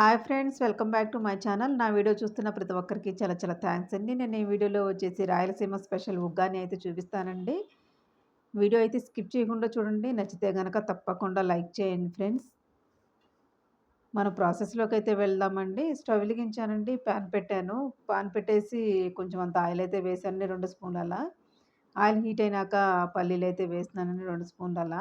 Hi friends welcome back to my channel. నా video చూస్తున్న ప్రతి ఒక్కరికి చాలా చాలా థ్యాంక్స్ అండి. నేను ఈ వీడియోలో వచ్చేసి రాయలసీమ స్పెషల్ ఉగ్గాని అయితే చూపిస్తానండి. వీడియో అయితే స్కిప్ చేయకుండా చూడండి. నచ్చితే కనుక తప్పకుండా లైక్ చేయండి ఫ్రెండ్స్. మన ప్రాసెస్లోకి అయితే వెళ్దామండి. స్టవ్ వెలిగించానండి. ప్యాన్ పెట్టాను. పాన్ పెట్టేసి కొంచెం అంత ఆయిల్ అయితే వేసానండి రెండు స్పూన్ల ఆయిల్ హీట్ అయినాక పల్లీలు అయితే వేసినానండి రెండు స్పూన్ల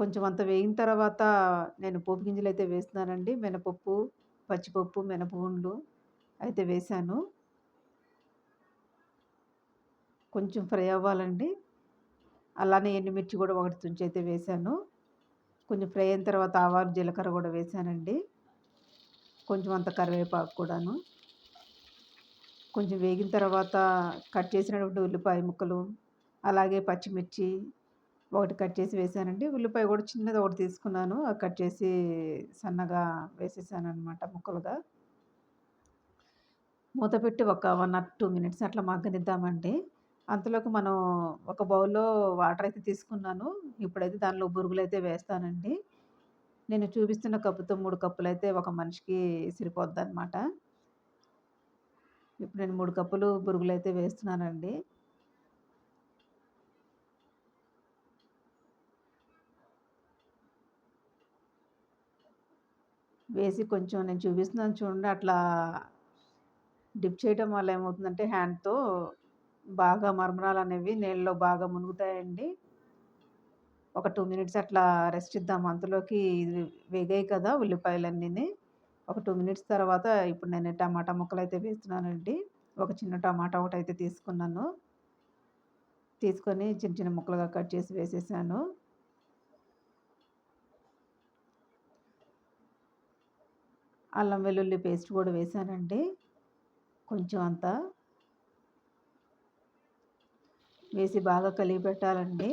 కొంచెం అంత వేగిన తర్వాత నేను పోపు గింజలు అయితే వేస్తున్నానండి. మినపప్పు పచ్చిపప్పు మినపగుండ్లు అయితే వేశాను. కొంచెం ఫ్రై అవ్వాలండి. అలానే ఎండుమిర్చి కూడా ఒకటి తుంచి అయితే వేశాను. కొంచెం ఫ్రై అయిన తర్వాత ఆవాలు జీలకర్ర కూడా వేశానండి. కొంచెం అంత కరివేపాకు కూడాను. కొంచెం వేగిన తర్వాత కట్ చేసినటువంటి ఉల్లిపాయ ముక్కలు అలాగే పచ్చిమిర్చి ఒకటి కట్ చేసి వేసానండి. ఉల్లిపాయ కూడా చిన్నది ఒకటి తీసుకున్నాను. కట్ చేసి సన్నగా వేసేసాను అనమాట ముక్కలుగా. మూత పెట్టి ఒక వన్ ఆర్ టూ మినిట్స్ అట్లా మగ్గనిద్దామండి. అంతలోకి మనం ఒక బౌల్లో వాటర్ అయితే తీసుకున్నాను. ఇప్పుడైతే దానిలో బురుగులు అయితే వేస్తానండి. నేను చూపిస్తున్న కప్పుతో మూడు కప్పులు అయితే ఒక మనిషికి సరిపోద్ది అనమాట ఇప్పుడు నేను మూడు కప్పులు బురుగులు అయితే వేస్తున్నానండి. వేసి కొంచెం నేను చూపిస్తున్నాను చూడండి. అట్లా డిప్ చేయడం వల్ల ఏమవుతుందంటే హ్యాండ్తో బాగా మర్మరాలు అనేవి నీళ్ళలో బాగా మునుగుతాయండి. ఒక టూ మినిట్స్ అట్లా రెస్ట్ ఇద్దాం. అంతలోకి ఇది వేగాయి కదా ఉల్లిపాయలన్నీ ఒక టూ మినిట్స్ తర్వాత ఇప్పుడు నేను టమాటా ముక్కలు అయితే వేస్తున్నానండి. ఒక చిన్న టమాటా ఒకటి అయితే తీసుకున్నాను. తీసుకొని చిన్న చిన్న ముక్కలుగా కట్ చేసి వేసేసాను. అల్లం వెల్లుల్లి పేస్ట్ కూడా వేసానండి. కొంచెం అంతా వేసి బాగా కలిగి పెట్టాలండి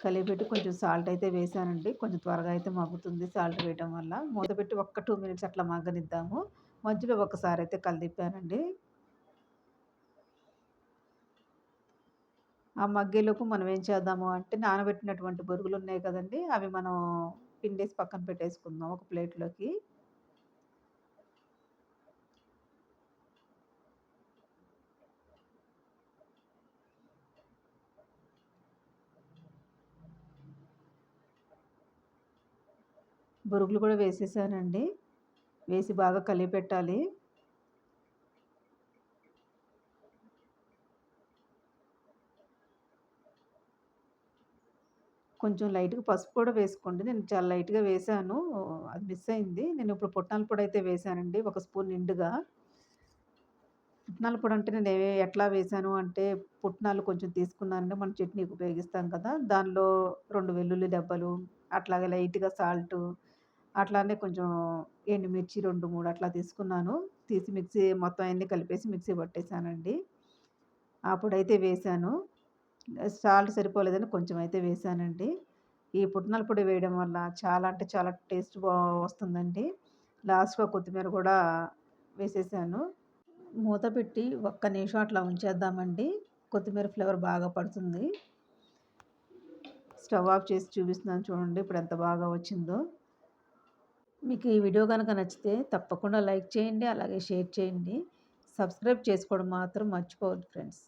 కలిగిపెట్టి కొంచెం సాల్ట్ అయితే వేసానండి. కొంచెం త్వరగా అయితే మగ్గుతుంది సాల్ట్ వేయడం వల్ల. మూత పెట్టి ఒక్క టూ మినిట్స్ అట్లా మగ్గనిద్దాము. మధ్యలో ఒకసారి అయితే కలిదిప్పానండి. ఆ మగ్గేలోపు మనం ఏం చేద్దాము అంటే నానబెట్టినటువంటి బొరుగులు ఉన్నాయి కదండి అవి మనం పిండేసి పక్కన పెట్టేసుకుందాం ఒక ప్లేట్లోకి. బురుగులు కూడా వేసేసానండి. వేసి బాగా కలిపి కొంచెం లైట్‌గా పసుపు కూడా వేసుకోండి. నేను చాలా లైట్‌గా వేసాను అది మిస్ అయింది. నేను ఇప్పుడు పుట్నాల పొడి అయితే వేసానండి ఒక స్పూన్ నిండుగా. పుట్నాల పొడి అంటే నేను ఎట్లా వేసాను అంటే పుట్నాలు కొంచెం తీసుకున్నానంటే మనం చట్నీకి ఉపయోగిస్తాం కదా! దానిలో రెండు వెల్లుల్లి దెబ్బలు, అట్లాగే లైట్‌గా సాల్ట్ అట్లానే కొంచెం ఎండుమిర్చి 2, 3 అట్లా తీసుకున్నాను. తీసి మిక్సీ మొత్తం అన్నీ కలిపేసి మిక్సీ పట్టేసానండి. ఆ పొడైతే వేశాను. సాల్ట్ సరిపోలేదని కొంచెం అయితే వేసానండి. ఈ పుట్నాల పొడి వేయడం వల్ల చాలా అంటే చాలా టేస్ట్ బా వస్తుందండి. లాస్ట్గా కొత్తిమీర కూడా వేసేసాను. మూత పెట్టి ఒక్క నిమిషం అట్లా ఉంచేద్దామండి. కొత్తిమీర ఫ్లేవర్ బాగా పడుతుంది. స్టవ్ ఆఫ్ చేసి చూపిస్తున్నాను చూడండి ఇప్పుడు ఎంత బాగా వచ్చిందో. మీకు ఈ వీడియో కనుక నచ్చితే తప్పకుండా లైక్ చేయండి అలాగే షేర్ చేయండి. సబ్స్క్రైబ్ చేసుకోవడం మాత్రం మర్చిపోవద్దు ఫ్రెండ్స్.